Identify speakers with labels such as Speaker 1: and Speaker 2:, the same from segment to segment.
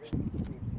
Speaker 1: Thank
Speaker 2: you.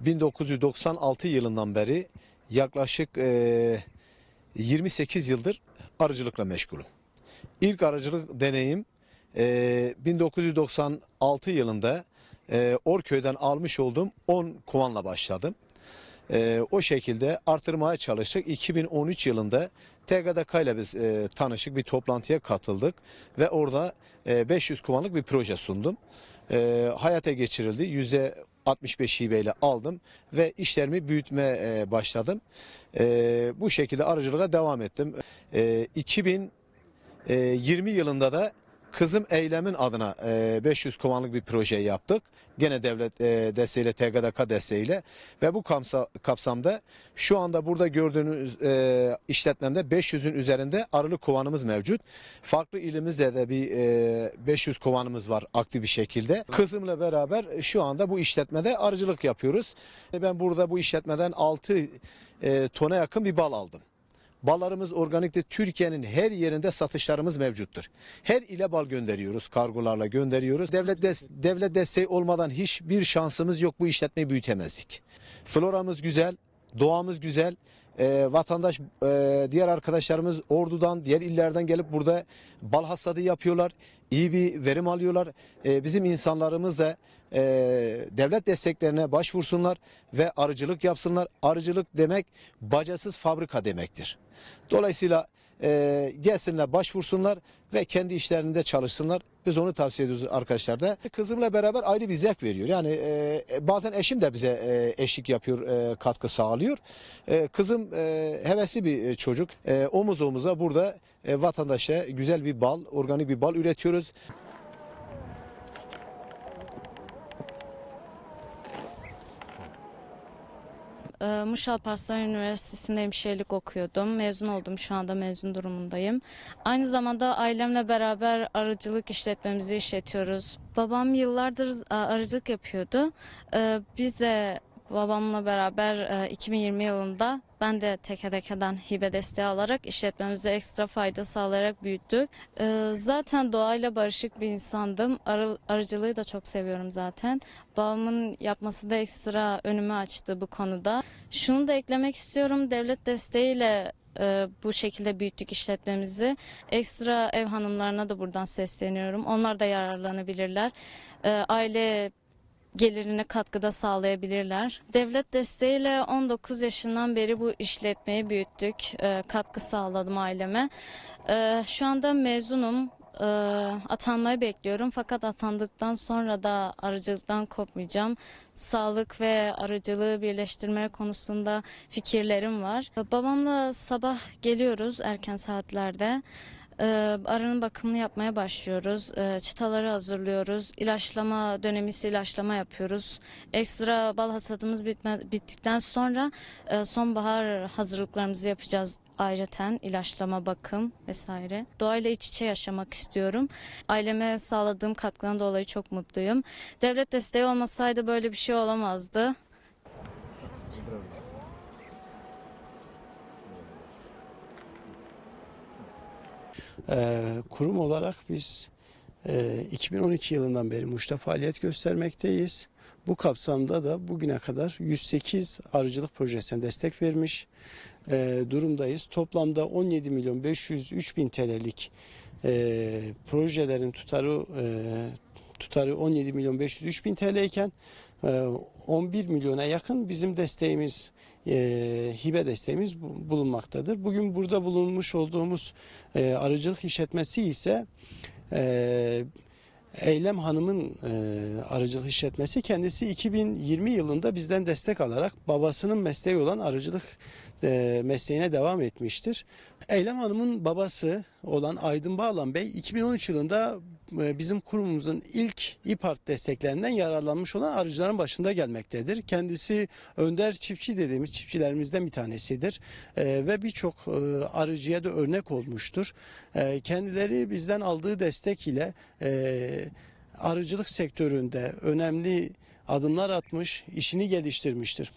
Speaker 2: 1996 yılından beri yaklaşık eee, 28 yıldır arıcılıkla meşgulüm. İlk arıcılık deneyim eee, 1996 yılında eee, Orköy'den almış olduğum 10 kovanla başladım. Eee, o şekilde artırmaya çalıştık. 2013 yılında TGDK ile biz eee, tanışık bir toplantıya katıldık ve orada eee, 500 kovanlık bir proje sundum. Eee, hayata geçirildi. %65 hibeyle aldım ve işlerimi büyütmeye eee, başladım. Eee, bu şekilde arıcılığa devam ettim. Eee, 2020 yılında da Kızım Eylem'in adına e, 500 kovanlık bir proje yaptık. Gene devlet e, desteğiyle, TGDK desteğiyle ve bu kapsa- kapsamda şu anda burada gördüğünüz e, işletmemde 500'ün üzerinde arılı kovanımız mevcut. Farklı ilimizde de bir e, 500 kovanımız var aktif bir şekilde. Kızımla beraber şu anda bu işletmede arıcılık yapıyoruz. Ben burada bu işletmeden 6 e, tona yakın bir bal aldım. Ballarımız organikte Türkiye'nin her yerinde satışlarımız mevcuttur. Her ile bal gönderiyoruz, kargolarla gönderiyoruz. Devlet des- devlet desteği olmadan hiçbir şansımız yok bu işletmeyi büyütemezdik. Floramız güzel, doğamız güzel. Ee, vatandaş, e, diğer arkadaşlarımız Ordu'dan, diğer illerden gelip burada bal hasadı yapıyorlar. İyi bir verim alıyorlar. Ee, bizim insanlarımız da e, devlet desteklerine başvursunlar ve arıcılık yapsınlar. Arıcılık demek bacasız fabrika demektir. Dolayısıyla e, gelsinler başvursunlar ve kendi işlerinde çalışsınlar. Biz onu tavsiye ediyoruz arkadaşlar da. Kızımla beraber ayrı bir zevk veriyor. Yani e, bazen eşim de bize e, eşlik yapıyor, e, katkı sağlıyor. E, kızım e, hevesli bir e, çocuk. E, omuz omuza burada e, vatandaşa güzel bir bal, organik bir bal üretiyoruz.
Speaker 3: Ee, Muş Alparslan Üniversitesi'nde hemşirelik okuyordum. Mezun oldum. Şu anda mezun durumundayım. Aynı zamanda ailemle beraber arıcılık işletmemizi işletiyoruz. Babam yıllardır e, arıcılık yapıyordu. Ee, Biz de babamla beraber e, 2020 yılında ben de TKDK'dan hibe desteği alarak işletmemize ekstra fayda sağlayarak büyüttük. Ee, Zaten doğayla barışık bir insandım. Arı, arıcılığı da çok seviyorum zaten. Babamın yapması da ekstra önümü açtı bu konuda. Şunu da eklemek istiyorum. Devlet desteğiyle e, bu şekilde büyüttük işletmemizi. Ekstra ev hanımlarına da buradan sesleniyorum. Onlar da yararlanabilirler. E, aile gelirine katkıda sağlayabilirler. Devlet desteğiyle 19 yaşından beri bu işletmeyi büyüttük. E, katkı sağladım aileme. E, şu anda mezunum. E, atanmayı bekliyorum fakat atandıktan sonra da arıcılıktan kopmayacağım. Sağlık ve arıcılığı birleştirme konusunda fikirlerim var. Babamla sabah geliyoruz erken saatlerde. Ee, arının bakımını yapmaya başlıyoruz. Ee, çıtaları hazırlıyoruz. İlaçlama dönemi ise ilaçlama yapıyoruz. Ekstra bal hasadımız bitme, bittikten sonra e, sonbahar hazırlıklarımızı yapacağız ayrıten ilaçlama, bakım vesaire. Doğayla iç içe yaşamak istiyorum. Aileme sağladığım katkıdan dolayı çok mutluyum. Devlet desteği olmasaydı böyle bir şey olamazdı.
Speaker 4: Ee, kurum olarak biz e, 2012 yılından beri Muş'ta faaliyet göstermekteyiz. Bu kapsamda da bugüne kadar 108 arıcılık projesine destek vermiş e, durumdayız. Toplamda 17 milyon 503 bin TL'lik e, projelerin tutarı e, tutarı 17 milyon 503 bin TL iken e, 11 milyona yakın bizim desteğimiz e, hibe desteğimiz bu- bulunmaktadır. Bugün burada bulunmuş olduğumuz e, arıcılık işletmesi ise e, Eylem Hanım'ın e, arıcılık işletmesi kendisi 2020 yılında bizden destek alarak babasının mesleği olan arıcılık e, mesleğine devam etmiştir. Eylem Hanım'ın babası olan Aydın Bağlan Bey 2013 yılında bizim kurumumuzun ilk İPART desteklerinden yararlanmış olan arıcıların başında gelmektedir. Kendisi önder çiftçi dediğimiz çiftçilerimizden bir tanesidir E, ve birçok e, arıcıya da örnek olmuştur. E, kendileri bizden aldığı destek ile e, arıcılık sektöründe önemli adımlar atmış, işini geliştirmiştir.